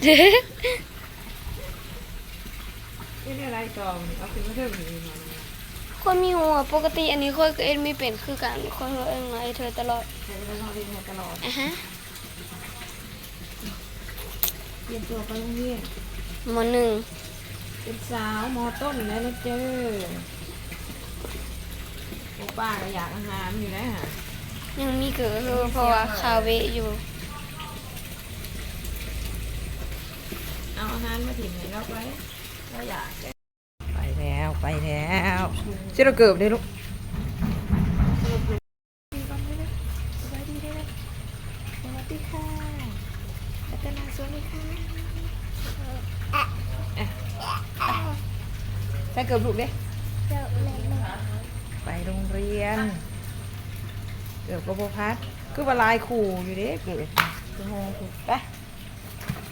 ไม่ได้อะไรต่อเอาขึ้นมาเพิ่มอีกหน่อยคนมีหัวปกติอันนี้ค่อยก็เอ็นไม่เป็นคือกันค่อยเอ็นไงเธอตลอดใช้เวลาเรียนมาตลอดอะฮะเตรียมตัวไปโรงเรียนมอหนึ่งเป็นสาวมอต้นแล้วนะเจ้อป้าก็อยากอาหารอยู่นะฮะยังมีเกิดคือเพราะว่าคาเวอยู่ อาหารมาถิ่นให้เราไว้เราอยากได้ไปแล้วไปแล้วเชื่อเราเกิบได้ลูกสวัสดีได้เลยสวัสดีค่ะรัตนาสวัสดีค่ะใส่เกิบลูกเด้ไปโรงเรียน เกือบกบพัด คือว่าลายขู่อยู่เด้เกือบคือโฮขู่ไป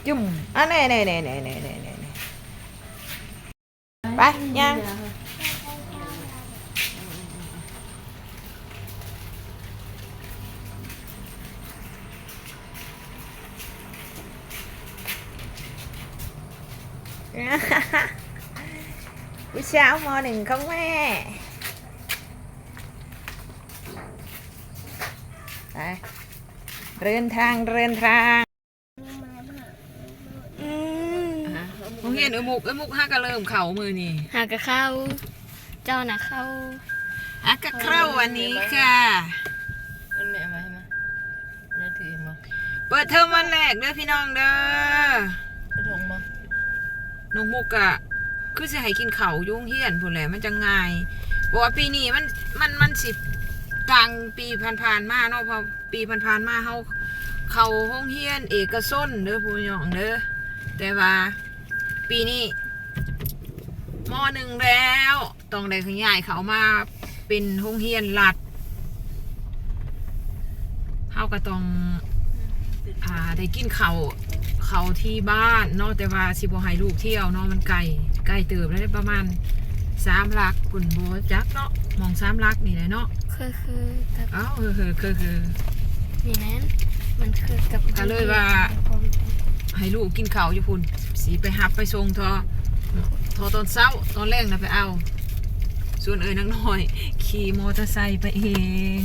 จุ่มอ่ะแน่แน่แน่แน่แน่แน่แน่ไปยัง buổi à, sáng morning không mẹ đây. Rên thang rên thang. นเออมุกเออมุกห้าก็เริ่มเข่ามือนี่หากะเข้า เจ้าน่ะเข้าฮักก็เข้าวันนี้ค่ะ มันแม่มาใช่ไหมน่าถือมาเปิดเทอมวันแรกเด้อพี่น้องเด้อกระทงมาน้องมุกอะคือจะให้กินเข่าวอยุ่โรงเฮียนพูนแหละมันจะง่ายบอกว่าปีนี้มันมันมันสิกลางปีผ่านๆมาเนาะพอปีผ่านๆมาเขาเขาห้องเฮียนเอกชนเด้อพี่น้องเด้อแต่ว่า ปีนี้มหนึ่งแล้วต้องได้ขยายเขามาเป็นห้องเฮียนรัฐเขาก็ต้องอ่าได้กินเขาวเขาวที่บ้านเนาะแต่ว่าสิบให้ลูกเที่ยวเนาะมันไกลไกลเติบแล้วได้ประมาณสามลักปุ่นโบจักเนาะมองสามลักนี่แหละเนาะคือคือกับเอ้าเออคือคือคือนี่นั้นมันคือกับก็เลยว่า ให้ลูกกินข้าวอยู่พุ่นสีไปหับไปส่งทอทอตอนเช้าตอนแรกนะไปเอา ส่วนเอ้ยนักน้อย ขี่มอเตอร์ไซค์ไปเอง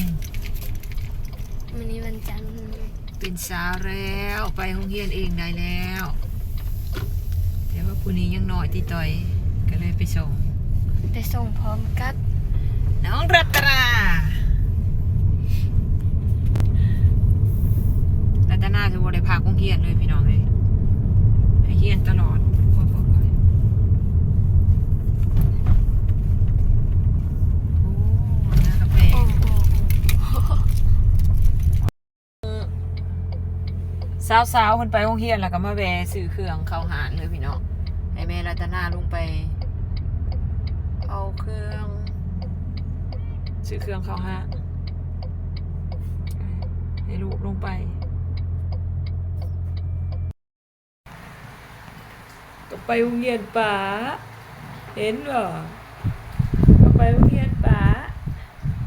มันนี้วันจันทร์เป็นสาวแล้วไปห้องเรียนเองได้แล้วแต่ว่าผู้นี้ยังน้อยติต่อยก็เลยไปส่งได้ส่งพร้อมกับน้องรัตนารัตนาจะว่าได้พาห้องเรียนเลยพี่น้องเลย ให้เรียนตลอดโอ้โอ้ยโอ้โอ้น้ากาแฟโอ้โหสาวสาวๆคนไปโรงเรียนแล้วก็มาแวะซื้อเครื่องเข้าหานเลยพี่น้องให้แม่รัตนาลงไป เอาเครื่องซื้อเครื่องเข้าหานให้ลูกลงไป ก็ไปโรงเรียนป๋าเห็นเหรอก็ไปโรงเรียนป๋า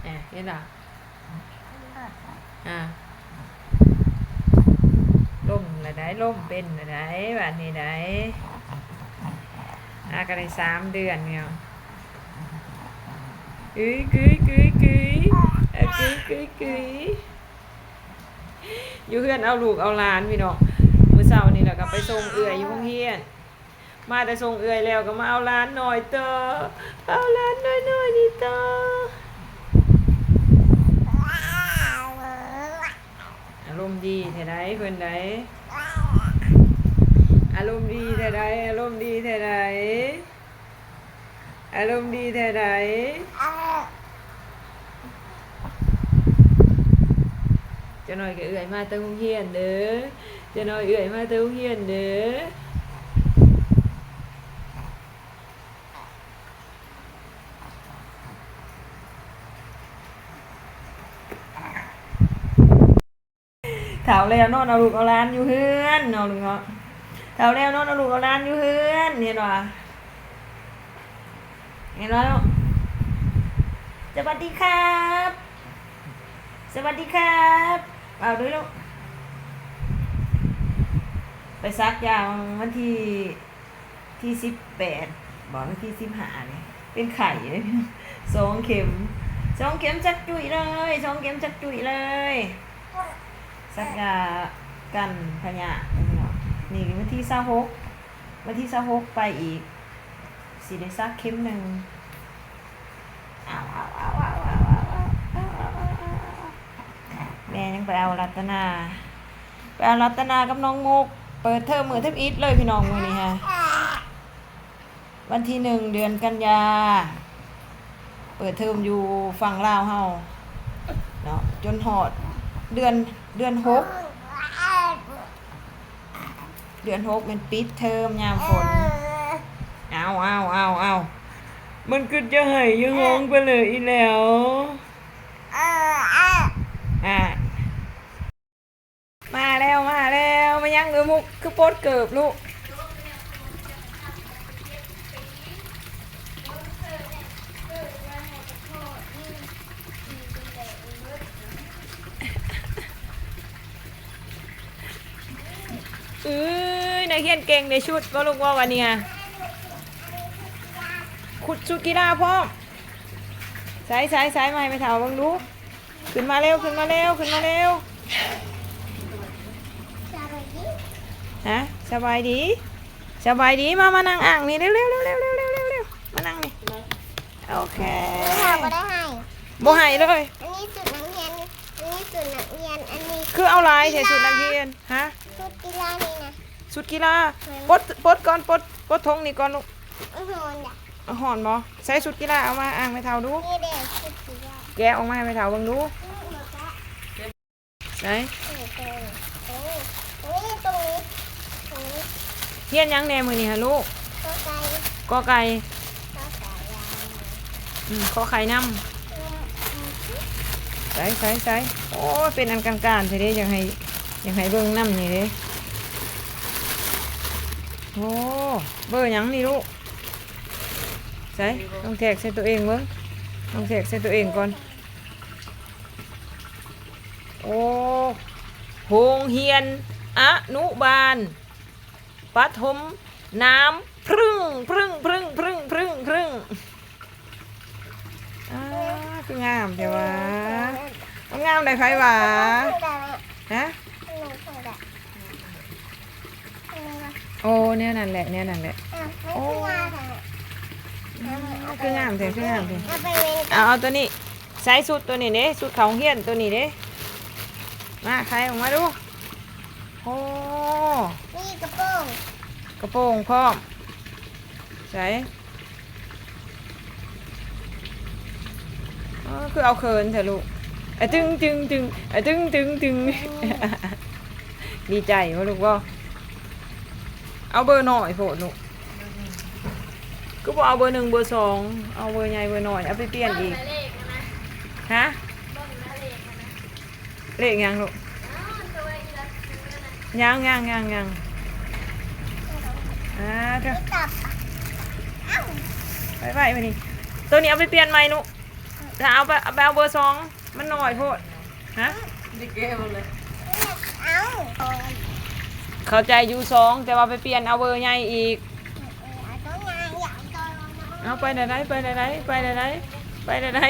แอบเห็นเหรออ่าล่มละได้ล่มเป็นละได้แบนี้ได้อาก็ได้สามเดือนเนี่ยกุ้ยกุ้ยกุ้ยกุ้ยอะกุ้ยกุ้ยกุ้ยอยู่เพื่อนเอาลูกเอาหลานพี่น้องมื้อเช้านี่แหละก็ไปส่งเอื่อยอยู่โรงเรียน มาแต่ส่งเอื่อยแล้วก็มาเอาหลานหน่อยเตอเอาหลานหน่อยหน่อยนี่เตออารมณ์ดีแท้ได้เพิ่อนไดอารมณ์ดีแท้ได้อารมณ์ดีแท้ได้อารมณ์ดีแท้ได้จะหน่อยก็เอื่อยมาแตะโรงเรียนเด้อจะหน่อยเอื่อยมาแตะโรงเรียนเด้อ เถาแล้วนอนเอาลูกเอาหลานอยู่เฮือนนอนลูกเนาะเถาแล้วนอนเอาลูกเอาหลานอยู่เฮือนเนว่เห็นว่าลูกสวัสดีครับ สวัสดีครับเอาด้วยลูกไปซักยาวันที่ที่สิบแปดบอกวันที่สิบห้าเนี่ยเป็นไข่เลยสองเข็มสองเข็มจักจุยเลยสองเข็มจักจุยเลย สักกันพญานี่วันที่เศาหกวันที่เศาหกไปอีกสีเด้ซักเข้มหนึ่งเอแม่ยังไปเอารัตนาไปเอารัตนากับน้องมุก เปิดเทอมมือเทปอีทเลยพี่น้องมือนี่ฮะวันที่หนึ่งเดือนกันยา เปิดเทอมอยู่ฝั่งลาวเฮาเนาะจนหอด เดือนเดือนหกเดือนหกมันปิดเทอมยามฝนเอาเอาเอาเอามันก็จะหายยังงงไปเลยอีแล้วอะมาแล้วมาแล้วมายังเออมุกคือโปดเกิบลูก เอ้ยนักเรียนเก่งในชุดว่าลูกว่าวันนี้ยขุดชุดกีฬาพ่อสายสายสายไม่ไปเถาบังลูกขึ้นมาเร็วขึ้นมาเร็วขึ้นมาเร็วฮะสบายดีสบายดีมามานั่งอ่างนี่เร็วเร็วเร็วเร็วเร็วเร็วเร็วมานั่งนี่โอเคบ่ได้ให้บ่เลยอันนี้สุดนักเรียนอันนี้สุดนักเรียนอันนี้คือเอาลายเฉยสุดนักเรียนฮะชุดกีฬานี ชุดกีฬาปลดปลดก่อนปลดปลดธงนี่ก่อนลูกอื้อหือน่ะเอาหอนบ่ใส่ชุดกีฬาเอามาอ่างไปเท่าดู นี่เด็กชุดกีฬาแกะออกมาให้ไปเท่าเบิ่งดูอื้อหือจ้ะไหนนี่ตรงนี้ตรงนี้ตรงนี้ตรงนี้ตรงนี้เฮียนยังแหน่มื้อนี้ฮะลูกก็ไกลกอไก่ก็ไกลยาวอืมขอไข่นำอืมอืมใส่ใส่ใส่โอ้ยเป็นอันกลางๆสิเด้อยากให้อยากให้เบิ่งน้ำนี่เด้ โอ้เบอร์ยังนี่ลูกใส่ต้องแทกใส่ตัวเองเบิ่งต้องแทกใส่ตัวเองก่อน โอ้โรงเรียนอนุบาลปฐมน้ำพรึ่งพรึ่งพรึ่งพรึ่งพรึ่งพรึ่งอ่าคืองามเดี๋ยววะงามได้ไผวะฮะ อันนี้ก็ได้อันนี้ก็ โอ้เนี่ยนั่นแหละเนี่ยนั่นแหละอะไม่ขึ้นมาค่ะคืองามเถอะคืองามเถอะเอาไปเว้นเอาเอาตัวนี้ใส่สุดตัวนี้เด้สุดเขาเฮียนตัวนี้เด้มาใครออกมาดูโอ้นี่กระโปรงกระโปรงพร้อมใส่อ๋อคือเอาเคินเถอะลูกอะตึงตึงตึงอะตึงตึงตึงดีใจวะลูกว่า เอาเบอร์หน่อยโผล่ลูกก็บอกเอาเบอร์หนึ่งเบอร์สองเอาเบอร์ใหญ่เบอร์หน่อยเอาไปเปลี่ยนอีกฮะเลขยังลูกยังยังยังยังอ่าเถอะกลับอะไปไปไปนี่ตัวนี้เอาไปเปลี่ยนใหม่นุถ้าเอาไปเอาไปเอาเบอร์สองมันหน่อยโพดฮะเอ้าเอา เข้าใจอยู่สองแต่ว่าไปเปลี่ยนเอาเบอร์ใหญ่อีก เอาไปไหนไหนไปไหนไหนไปไหนไหนไปไหนไหน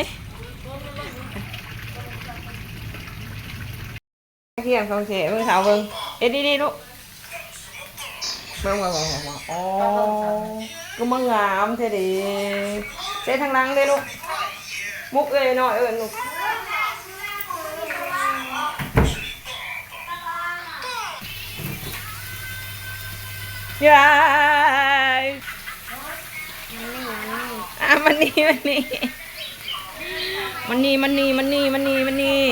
เที่ยงของเสียเบิ่งสาวเบิ่งเอ็ดดีดีลูกเบิ่งเบิ่งเบิ่งเบิ่งเบิ่งอ๋อก็มางามเท่ดีเจ๊ทางหลังเลยลูกมุกเอ้ยหน่อยเอิญลูก ยายอะมันนี่มันนี่มันนี่มันนี่มันนี่มันนี่มันนี่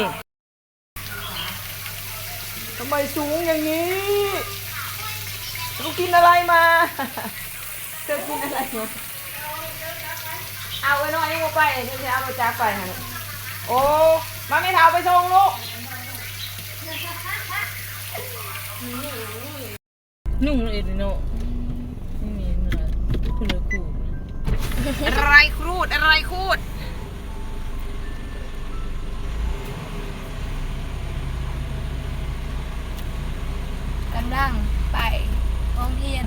ทำไมสูงอย่างนี้ลูกกินอะไรมาเธอกินอะไรมาเอาไว้หน่อยนี่กูไปเดี๋ยวจะเอาไปจักไปฮะโอ้มาไม่เท้าไปส่งลูก นุ่งเลยเนาะไม่มีเนื้อคุณเลยกูอะไรครูดอะไรครูดกำลังไปห้องเรียน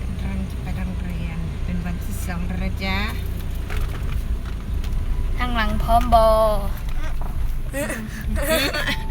กำลังจะไปโรงเรียน เป็นวันที่สองแล้วนะจ๊ะทางหลังพร้อมบออ๋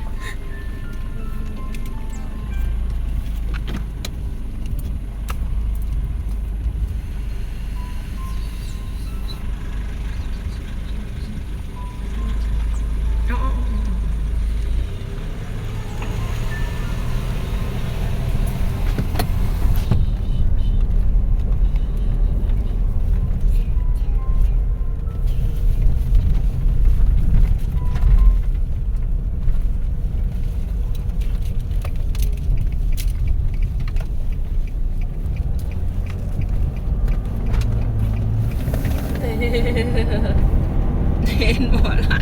เห็นบ่อะไร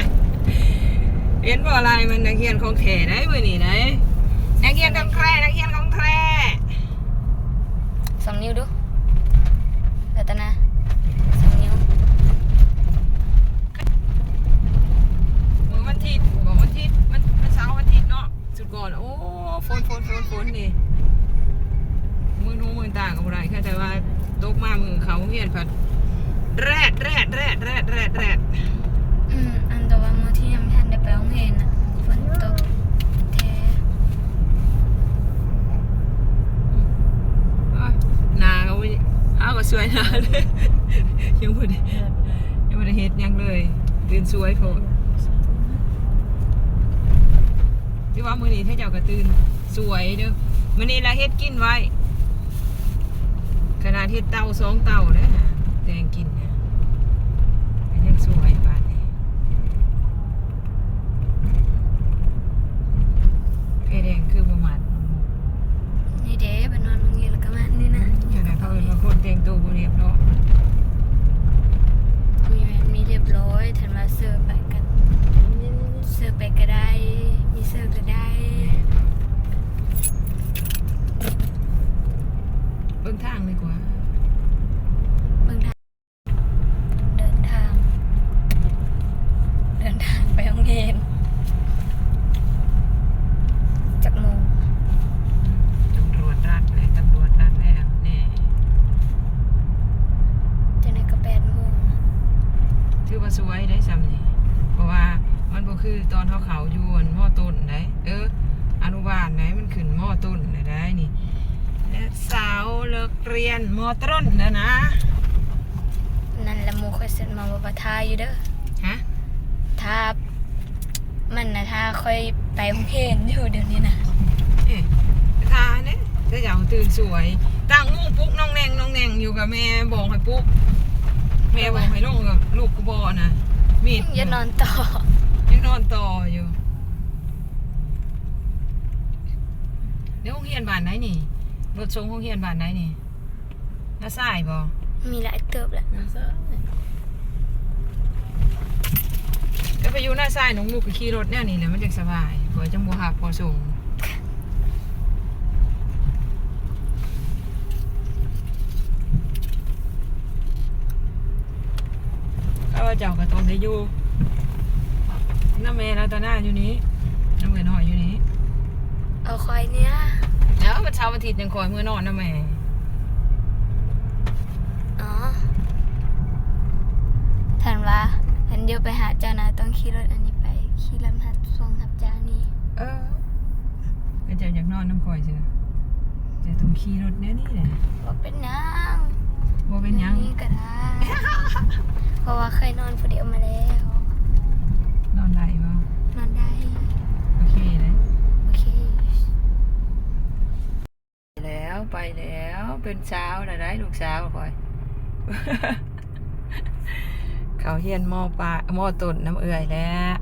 เห็นบ่อะไรมันนักเรียนของแท้ได้เว้ยนี่ได้นักเรียนของแท้นักเรียนของแท้สองนิ้วดูรัตนาสองนิ้วมือวันอาทิตย์บอกวันอาทิตย์มันมันเช้าร์วันอาทิตย์เนาะสุดก่อนโอ้ฝนฝนฝนฝนนี่มือนู้มือต่างกับอะไรแค่แต่ว่าตกมามือเขาเฮียนผัด แรดแรดแรดแรดแรดแรดอืมอันแต่ว่ามื้อที่ยังไม่ทันได้ไปโรงเรียนน่ะฝนตกแท้อ้าวหนาเขาไม่เอาก็สวยหนาเลยยังไม่ได้ยังไม่ได้เฮ็ดหยังเลยตื่นสวยโพดที่ว่ามือนี้ถ้าเจ้าก็ตื่นสวยเด้อมือนี้ละเฮ็ดกินไว้ขนาดเฮ็ดเตาสองเตาเด้อนะแดงกินเนี่ยก็ ยังสวยปานนี้ไอ้แดงคือประมาณนี่เด้ไปนอนโรงเรียนแล้วก็มานี่นะอย่างนั้นเขาเป็นว่าคนแต่งตัวบ่เรียบร้อยมีแมนมีเรียบร้อยทันว่าเสื้อไปกันเสื้อไปก็ได้ มีเสื้อก็ได้ เบิ่งทางดีกว่า เบิ่งทางเดินทาง เดินทางไปโรงเรียนจากโมง ตำรวจรัดเลยตำรวจรัดแล้วแน่ จะในก็แปดโมง ถือว่าสวยได้ซ้ำนี่เพราะว่ามันบ่คือตอน เขาเขาอยู่อันมอต้นได้เออ อนุบาลไหนมันขึ้นมอต้นได้ได้นี่และสาวเลิกเรียนมอต้นแล้วนะ นั่นแหละโมค่อยเสร็จมาว่าทาอยู่เด้อฮะทามันนะถ้าค่อยไปโรงเรียนอยู่เดี๋ยวนี้นะเอ๊ะทาเนี่ยถ้าอยากตื่นสวยตั้งมุ้งปลุ๊กน้องแนงน้องแนงอยู่กับแม่บอกให้ปลุ๊กแม่บอกให้ลงกับลูกกูบอนะมีดอย่านอนต่อ ยังนอนต่ออยู่เดี๋ยวห้องเฮียนบ้านไหนนี่รถทรงห้องเฮียนบ้านไหนนี่น้าสายบ่มีหลายเติบแหละก็ไปอยู่หน้าสายน้องลูกก็ขี่รถแนวนี้แหละมันจังสบายบ่จังบ่หักบ่ส่งข้าพเจ้าก็ต้องได้อยู่ น้าแม่รัตนาอยู่นี้น้าเมื่อน้อยอยู่นี้เอาคอยเนี้ยแล้ววันเช้าร์วันอาทิตย์ยังคอยมือนอนนะแม่อ๋อทันว่าทันเดียวไปหาเจ้านะต้องขี่รถอันนี้ไปขี่ลำหัดส่งหับจานี่เออก็จะอยากนอนน้ำคอยเชียวจะต้องขี่รถแน่นี่แหละว่าเป็นหยังว่าเป็นหยังนี่ก็ได้เพราะว่าเคยนอนคนเดียวมาแล้ว นอนได้บ่ นอนได้ โอเคเลย โอเค แล้วไปแล้วเป็นเช้าแล้วได้ลูกสาวคอย เขาเฮียนหม้อปลาหม้อตุ่นน้ำเอื่อยแล้ว